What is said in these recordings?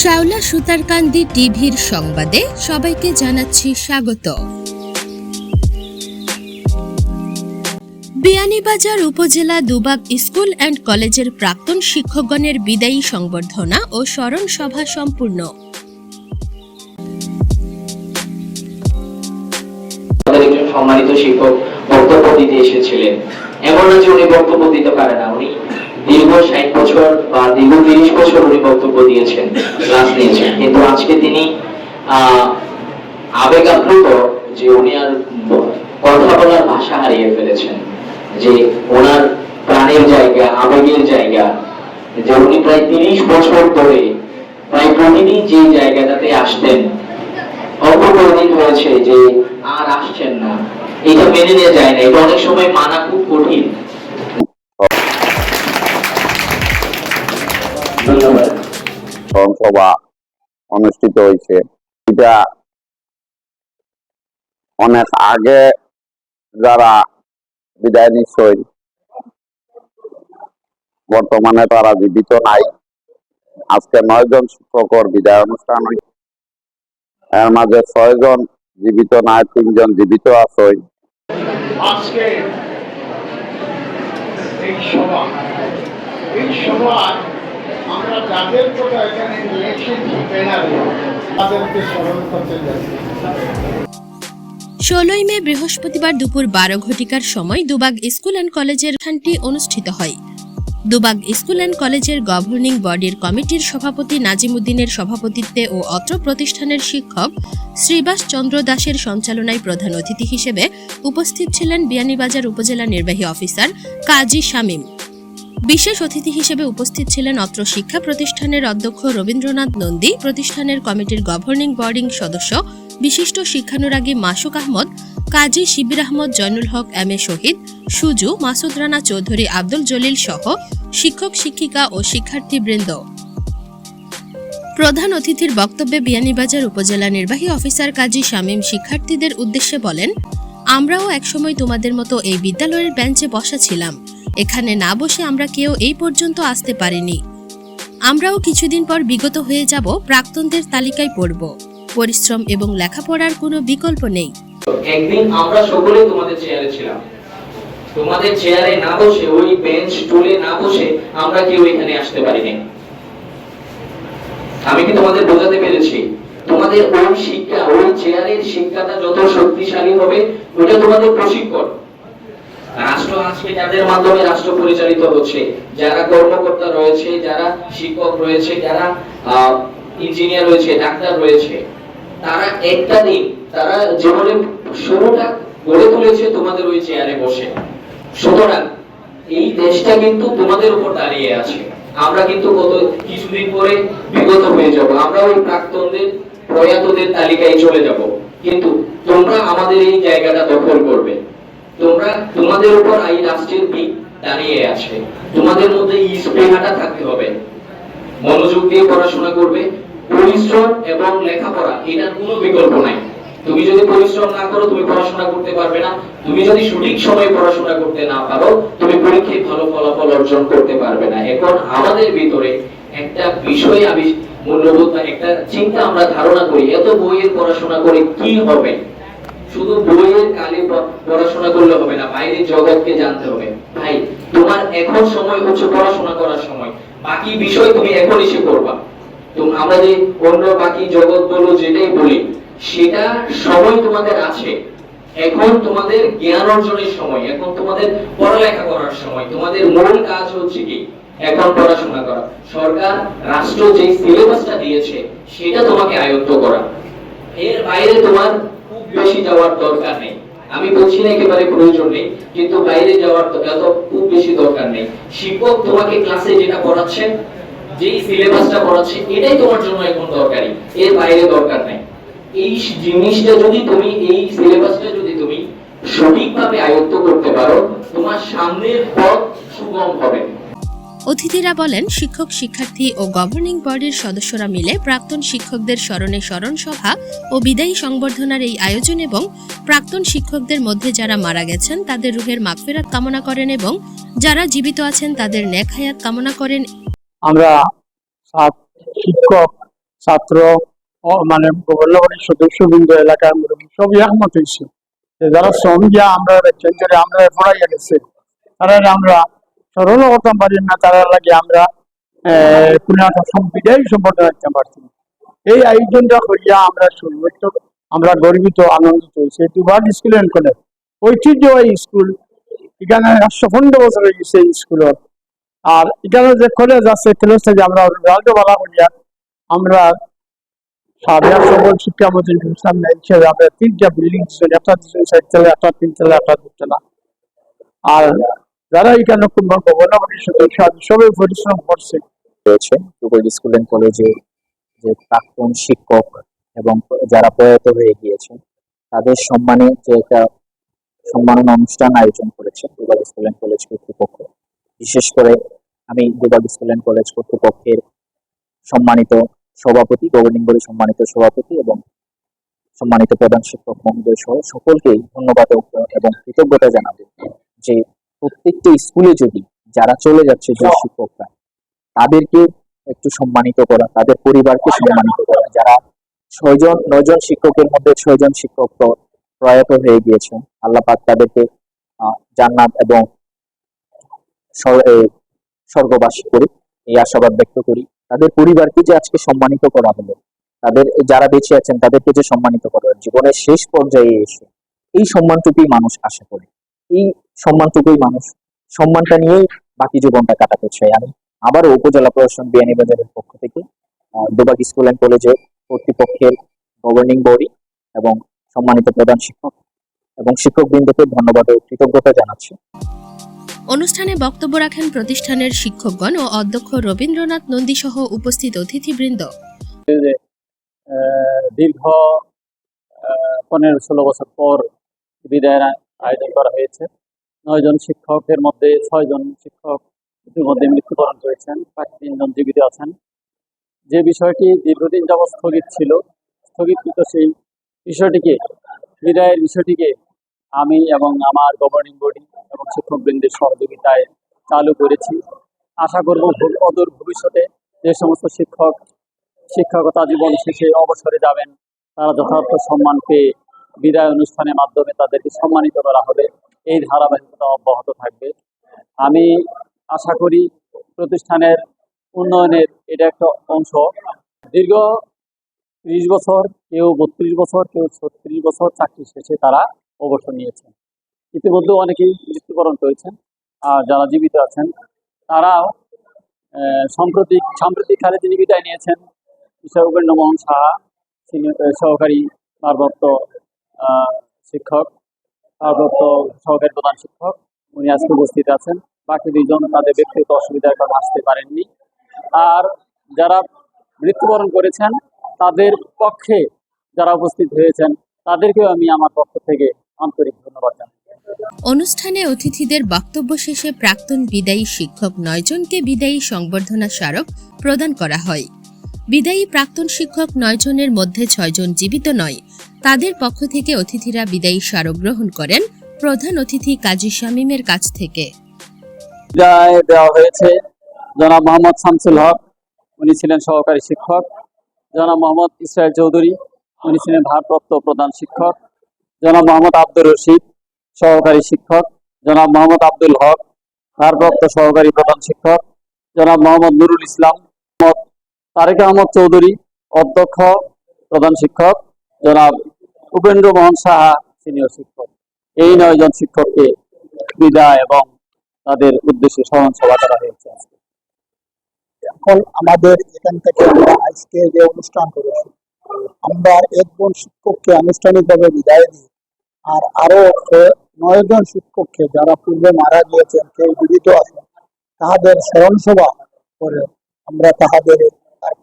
শাওলা সুতারকান্দি টিভির সংবাদে সবাইকে জানাচ্ছি স্বাগত। বিয়ানীবাজার উপজেলা দুবাগ স্কুল অ্যান্ড কলেজের প্রাক্তন শিক্ষকগণের বিদায়ী সংবর্ধনা ও স্মরণ সভা সম্পূর্ণ। সম্মানিত শিক্ষক বক্তব্য দিতে এসেছিলেন। এমন না যে উনি বক্তব্য দিতে পারে না, উনি দীর্ঘ ষাট বছর বা দীর্ঘ তিরিশ বছর উনি বক্তব্য দিয়েছেন, ক্লাস নিয়েছেন কিন্তু আজকে তিনি আবেগ আপ্লুত যে উনি আর কথা বলার ভাষা হারিয়ে ফেলেছেন, যে ওনার প্রাণের জায়গা, আবেগের জায়গা, যে উনি প্রায় তিরিশ বছর ধরে, প্রায় প্রতিদিন যে জায়গাটাতে আসতেন অল্প হয়েছে যে আর আসছেন না। এটা মেনে নিয়ে যায় না। এটা অনেক সময় মানা খুব কঠিন। সভা অনুষ্ঠিত হয়েছে। এটা অনেক আগে যারা বিদায় নিশ্চয় বর্তমানে তারা জীবিত নাই। আজকে নয় জন শিক্ষকর বিদায় অনুষ্ঠান এর মাঝে ছয় জন জীবিত নাই, তিনজন জীবিত আছে। আজকে এই সভা এই সভা কথা এখানে তাদেরকে স্মরণ করতে ষোলোই মে বৃহস্পতিবার দুপুর বারো ঘটিকার সময় দুবাগ স্কুল অ্যান্ড কলেজের খানটি অনুষ্ঠিত হয়। দুবাগ স্কুল অ্যান্ড কলেজের গভর্নিং বডির কমিটির সভাপতি নাজিমুদ্দিনের সভাপতিত্বে ও অত্র প্রতিষ্ঠানের শিক্ষক শ্রীবাস চন্দ্র দাসের সঞ্চালনায় প্রধান অতিথি হিসেবে উপস্থিত ছিলেন বিয়ানীবাজার উপজেলা নির্বাহী অফিসার কাজী শামীম। বিশেষ অতিথি হিসেবে উপস্থিত ছিলেন অত্র শিক্ষা প্রতিষ্ঠানের অধ্যক্ষ রবীন্দ্রনাথ নন্দী, প্রতিষ্ঠানের কমিটির গভর্নিং বডিং সদস্য বিশিষ্ট শিক্ষানুরাগী মাসুক আহমদ, কাজী শিবির আহমদ, জয়নুল হক, এম এ শহীদ, সুজু, মাসুদ রানা চৌধুরী, আব্দুল জলিল সহ শিক্ষক, শিক্ষিকা ও শিক্ষার্থীবৃন্দ। প্রধান অতিথির বক্তব্যে বিয়ানীবাজার উপজেলা নির্বাহী অফিসার কাজী শামীম শিক্ষার্থীদের উদ্দেশ্যে বলেন, আমরাও একসময় তোমাদের মতো এই বিদ্যালয়ের বেঞ্চে বসা ছিলাম। এখানে না বসে আমরা কেউ এই পর্যন্ত আসতে পারিনি। আমরাও কিছুদিন পর বিগত হয়ে যাব, প্রাক্তনদের তালিকায় পড়ব। পরিশ্রম এবং লেখাপড়ার কোনো বিকল্প নেই। একদিন আমরা সকলেই তোমাদের চেয়ারে ছিলাম। তোমাদের চেয়ারে না বসে, ওই বেঞ্চ, টুলে না বসে আমরা কেউ এখানে আসতে পারিনি। আমি কি তোমাদের বোঝাতে পেরেছি? তোমাদের ওই শিক্ষা, ওই চেয়ারের শিক্ষাটা যত শক্তিশালী হবে ওটা তোমাদের প্রশিক্ষণ। রাষ্ট্র আজকে যাদের মাধ্যমে রাষ্ট্র পরিচালিত হচ্ছে। যারা কর্মকর্তা রয়েছে, যারা শিক্ষক রয়েছে, যারা ইঞ্জিনিয়ার রয়েছে, ডাক্তার রয়েছে, তারা একটা দিন তারা জীবনে শুরুটা গড়ে তুলেছে তোমাদের ওই চেয়ারে বসে। সুতরাং এই দেশটা কিন্তু তোমাদের উপর দাঁড়িয়ে আছে। আমরা কিন্তু কত কিছুদিন পরে বিগত হয়ে যাব। আমরা ওই প্রাক্তনদের, প্রয়াতদের তালিকায় চলে যাব। কিন্তু তোমরা আমাদের এই জায়গাটা দখল করবে। তোমরা তোমাদের উপর এই রাষ্ট্রের দিক দাঁড়িয়ে আছে। তোমাদের মধ্যে এই স্পৃহাটা থাকতে হবে। মনোযোগ দিয়ে পড়াশোনা করবে। পরিশ্রম এবং লেখাপড়া, এটার কোনো বিকল্প নাই। তুমি যদি পরিশ্রম না করো, তুমি পড়াশোনা করতে পারবে না। তুমি যদি সঠিক সময়ে পড়াশোনা করতে না পারো, তুমি পরীক্ষায় ভালো ফলাফল অর্জন করতে পারবে না। এখন আমাদের ভিতরে একটা বিষয় আমি মূল্যবোধ একটা চিন্তা আমরা ধারণা করি, এত বইয়ের পড়াশোনা করে কি হবে? শুধু বইয়ের পড়াশোনা করলে হবে না, বাইরের জগৎকে জানতে হবে। ভাই, তোমার এখন সময় হচ্ছে পড়াশোনা করার সময়। বাকি বিষয় তুমি এখন এসে করবা তো আমরা যে অন্য বাকি জগৎ বলো যেটাই বলি, সেটা সময় তোমাদের আছে। এখন তোমাদের জ্ঞান অর্জনের সময়, এখন তোমাদের পড়ালেখা করার সময়। তোমাদের মূল কাজ হচ্ছে কি? এখন পড়াশোনা করা। সরকার, রাষ্ট্র যে সিলেবাসটা দিয়েছে, সেটা তোমাকে আয়ত্ত করা। এর বাইরে তোমার বেশি যাওয়ার দরকার নেই। আমি বলছি না একেবারে প্রয়োজন নেই, কিন্তু বাইরে যাওয়ার এত খুব বেশি দরকার নেই। শিক্ষক তোমাকে ক্লাসে যেটা পড়াচ্ছেন যেই সিলেবাসটা পড়াচ্ছে, এটাই তোমার জন্য এখন দরকারি। এর বাইরে দরকার নাই। এই জিনিসটা যদি তুমি, এই সিলেবাসটা যদি তুমি সঠিকভাবে আয়ত্ত করতে পারো, তোমার সামনের পথ সুগম হবে। অতিথিরা বলেন, শিক্ষক, শিক্ষার্থী ও গভর্নিং বডির সদস্যরা মিলে প্রাক্তন শিক্ষকদের স্মরণে স্মরণ সভা ও বিদায়ী সংবর্ধনার এই আয়োজন এবং প্রাক্তন শিক্ষকদের মধ্যে যারা মারা গেছেন, তাদের রুহের মাগফিরাত কামনা করেন এবং যারা জীবিত আছেন, তাদের নেক হায়াত কামনা করেন। আমরা শিক্ষক, ছাত্র মানে গভর্নমেন্টের সদস্যবৃন্দ এলাকার মুরব্বী সবই একমত হয়েছে। যারা শ্রম আমরা আমরা পড়াইয়া গেছে, তারা আমরা করতাম পারি না তারা লাগে আমরা একটা সম্বিধাই সম্পর্কে রাখতে পারছি এই আয়োজনটা করিয়া আমরা সর্বোচ্চ আমরা গর্বিত, আনন্দিত হয়েছি। স্কুল এন্ড কলেজ ঐতিহ্যবাহী স্কুল, এখানে একশো পনেরো বছর হয়ে গেছে স্কুলত আর এখানে যে কলেজ আছে থেকে আমরা রেজাল্ট ভালো করিয়া আমরা সাবেক সকল সামনে তিনটা বিল্ডিং একটা দিচ্ছেন চারতলা একটা তিনতলা একটা দুতলা আর যারা এখানে সদস্য আছে সবাই পরিশ্রম করছে। রয়েছে দুপুর স্কুল এন্ড কলেজে যে প্রাক্তন শিক্ষক এবং যারা প্রয়াত হয়ে গিয়েছেন, তাদের সম্মানে যে একটা সম্মাননা অনুষ্ঠান আয়োজন করেছে দুবাগ স্কুল এন্ড কলেজ কর্তৃপক্ষ। বিশেষ করে আমি দুবাগ স্কুল এন্ড কলেজ কর্তৃপক্ষের সম্মানিত সভাপতি গভর্নিং বডি সম্মানিত সভাপতি এবং সম্মানিত প্রধান শিক্ষক মহোদয় সহ সকলকেই ধন্যবাদ এবং কৃতজ্ঞতা জানাব যে প্রত্যেকটি স্কুলে যদি যারা চলে যাচ্ছে যে শিক্ষকরা তাদেরকে একটু সম্মানিত করা তাদের পরিবারকে সম্মানিত করা। যারা ছয়জন নয়জন শিক্ষকের মধ্যে ছয়জন শিক্ষক তো প্রয়াত হয়ে গিয়েছেন আল্লাহ পাক তাদেরকে জান্নাত এবং স্বর্গবাসী করি এই আশাবাদ ব্যক্ত করি। তাদের পরিবারকে যে আজকে সম্মানিত করা হলো তাদের যারা বেঁচে আছেন তাদেরকে যে সম্মানিত করা জীবনের শেষ পর্যায়ে এসে এই সম্মানটুকুই মানুষ আশা করে। এই সম্মানটুকুই মানুষ। সম্মানটা নিয়েই বাকি জীবনটা কাটাতে চাই আমি। আবারও উপজেলা প্রশাসন বিয়ানীবাজারের পক্ষ থেকে আহ, দুবাগ স্কুল অ্যান্ড কলেজের কর্তৃপক্ষের গভর্নিং বডি এবং সম্মানিত প্রধান শিক্ষক এবং শিক্ষকবৃন্দকে ধন্যবাদ ও কৃতজ্ঞতা জানাচ্ছি। অনুষ্ঠানে বক্তব্য রাখেন প্রতিষ্ঠানের শিক্ষকগণ ও অধ্যক্ষ রবীন্দ্রনাথ নন্দী সহ উপস্থিত অতিথিবৃন্দ। আহ, দীর্ঘ আহ, পনেরো ষোলো বছর পর বিদায়ের আয়োজন করা হয়েছে। নয়জন শিক্ষকের মধ্যে ছয়জন শিক্ষক ইতিমধ্যে মৃত্যুবরণ করেছেন বাকি তিনজন জীবিত আছেন। যে বিষয়টি দীর্ঘদিন যাবৎ স্থগিত ছিল, স্থগিতকৃত সেই বিষয়টিকে, বিদায়ের বিষয়টিকে আমি এবং আমার গভর্নিং বডি এবং শিক্ষকবৃন্দের সহযোগিতায় চালু করেছি। আশা করব অদূর ভবিষ্যতে যে সমস্ত শিক্ষক, শিক্ষকতা জীবন শেষে অবসরে যাবেন, তারা যথার্থ সম্মান পেয়ে বিদায় অনুষ্ঠানের মাধ্যমে তাদেরকে সম্মানিত করা হবে। এই ধারাবাহিকতা অব্যাহত থাকবে। আমি আশা করি প্রতিষ্ঠানের উন্নয়নের এটা একটা অংশ। দীর্ঘ ত্রিশ বছর, কেউ বত্রিশ বছর, কেউ ছত্রিশ বছর চাকরি শেষে তারা অবসর নিয়েছেন। ইতিমধ্যে অনেকেই মৃত্যুবরণ করেছেন, আর যারা জীবিত আছেন, তারাও সাম্প্রতিক সাম্প্রতিককালে তিনি বিদায় নিয়েছেন বিষয় মোহন সাহা সহকারী ভারপ্রাপ্ত শিক্ষক ভারপ্রাপ্ত সহকারী প্রধান শিক্ষক, উনি আজকে উপস্থিত আছেন। বাকি দুইজন তাদের ব্যক্তিগত অসুবিধার কারণে আসতে পারেননি। আর যারা মৃত্যুবরণ করেছেন, তাদের পক্ষে যারা উপস্থিত হয়েছেন, তাদেরকেও আমি আমার পক্ষ থেকে আন্তরিক ধন্যবাদ জানাই। অনুষ্ঠানে অতিথিদের বক্তব্য শেষে প্রাক্তন বিদায়ী শিক্ষক নয়জনকে বিদায়ী সংবর্ধনা স্মারক প্রদান করা হয়। বিদায়ী প্রাক্তন শিক্ষক নয়জনের মধ্যে ছয়জন জীবিত নয়। তাদের পক্ষ থেকে অতিথিরা বিদায়ী স্মারক গ্রহণ করেন প্রধান অতিথি কাজী শামীমের কাছ থেকে। দেওয়া হয়েছে জনাব মোহাম্মদ শামসুল হক, উনি ছিলেন সহকারী শিক্ষক। জনাব মোহাম্মদ ইসরায়েল চৌধুরী, উনি ছিলেন ভারপ্রাপ্ত প্রধান শিক্ষক। জনাব মোহাম্মদ আব্দুর রশিদ, সহকারী শিক্ষক। জনাব মোহাম্মদ আব্দুল হক, ভারপ্রাপ্ত সহকারী প্রধান শিক্ষক। জনাব মোহাম্মদ নুরুল ইসলাম তারেক আহমদ চৌধুরী, অধ্যক্ষ, প্রধান শিক্ষক, জনাব উপেন্দ্র মোহন সাহা সিনিয়র শিক্ষক। এই নয়জন শিক্ষককে বিদায় এবং তাদের উদ্দেশ্যে স্মরণ সভা করা হয়েছে এখন আমাদের এখান থেকে আমরা আজকে যে অনুষ্ঠান করেছি, আমরা একজন শিক্ষককে আনুষ্ঠানিকভাবে বিদায় দিই, আর আরও নয় জন শিক্ষককে যারা পূর্বে মারা গিয়েছেন, কেউ জীবিত আছেন তাহাদের স্মরণ সভা করে আমরা তাহাদের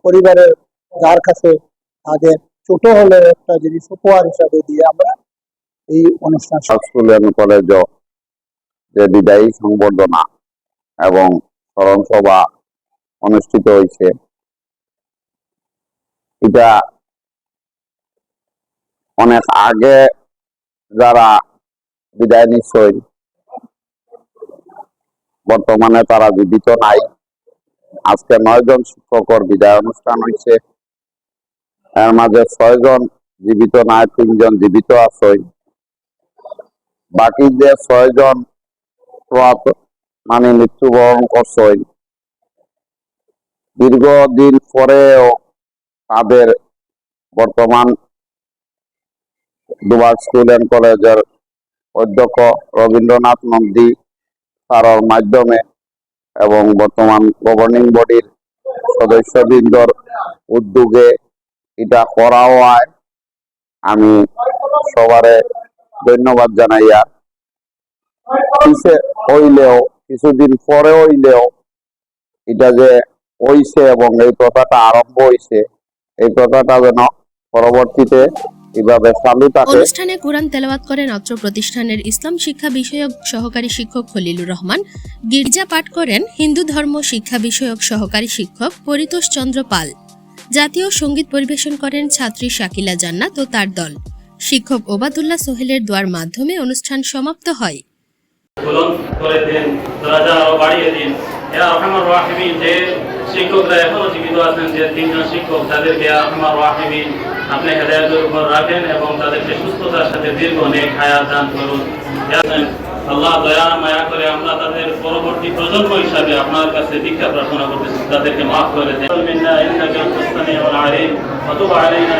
পরিবারের যার কাছে তাদের ছোট হলে একটা জিনিস উপহার হিসাবে দিয়ে আমরা এই অনুষ্ঠান স্কুল কলেজ যে বিদায়ী সংবর্ধনা এবং স্মরণ সভা অনুষ্ঠিত হয়েছে, এটা অনেক আগে যারা বিদায় নিশ্চয় বর্তমানে তারা জীবিত নাই। আজকে নয়জন শিক্ষকর বিদায় অনুষ্ঠান হয়েছে। এর মাঝে ছয়জন জীবিত, নাই তিনজন জীবিত আছে। বাকি যে ছয়জন মানে মৃত্যুবরণ করছে, দীর্ঘদিন পরেও তাদের বর্তমান দুবার স্কুল অ্যান্ড কলেজের অধ্যক্ষ রবীন্দ্রনাথ নন্দী তার মাধ্যমে এবং বর্তমান গভর্নিং বডির সদস্যবৃন্দর উদ্যোগে এটা করা হয়। আমি সবারে ধন্যবাদ জানাইয়া কিসে হইলেও, কিছুদিন পরে হইলেও এটা যে হইছে এবং এই প্রথাটা আরম্ভ হইছে, এই প্রথাটা যেন পরবর্তীতে এভাবে চালু থাকে অনুষ্ঠানে কোরআন তেলাওয়াত করেন অত্র প্রতিষ্ঠানের ইসলাম শিক্ষা বিষয়ক সহকারী শিক্ষক খলিলুর রহমান গির্জা পাঠ করেন হিন্দু ধর্ম শিক্ষা বিষয়ক সহকারী শিক্ষক পরিতোষ চন্দ্র পাল। জাতীয় সংগীত পরিবেশন করেন ছাত্রী শাকিলা জান্নাত ও তার দল। শিক্ষক ওবাদুল্লাহ সোহেলের দোয়ার মাধ্যমে অনুষ্ঠান সমাপ্ত হয়। করে দিন দরাজা আরও বাড়িয়ে দিন। ইয়া রহমান রাহিমিন যে শিক্ষকরা এখনও জীবিত আছেন যে তিনজন শিক্ষক তাদেরকে ইয়া রহমান রাহিমিন আপনি হেদায়তের উপর রাখেন এবং তাদেরকে সুস্থতার সাথে দীর্ঘ নেক হায়াত দান করুন। ইয়া আল্লাহ দয়া মায়া করে আমরা তাদের পরবর্তী প্রজন্ম হিসাবে আপনার কাছে ভিক্ষা প্রার্থনা করতেছি। তাদেরকে মাফ করে দেন।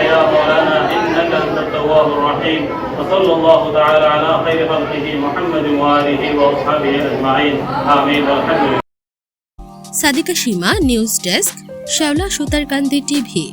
ইয়া সাল্লাল্লাহু তাআলা আলা খাইরি খালকিহি মুহাম্মাদিন ওয়া আলিহি ওয়া আসহাবিহি আজমাইন আমিন ওয়ালহামদুলিল্লাহ Sadika Sima news desk Shaola Sutarkandi TV.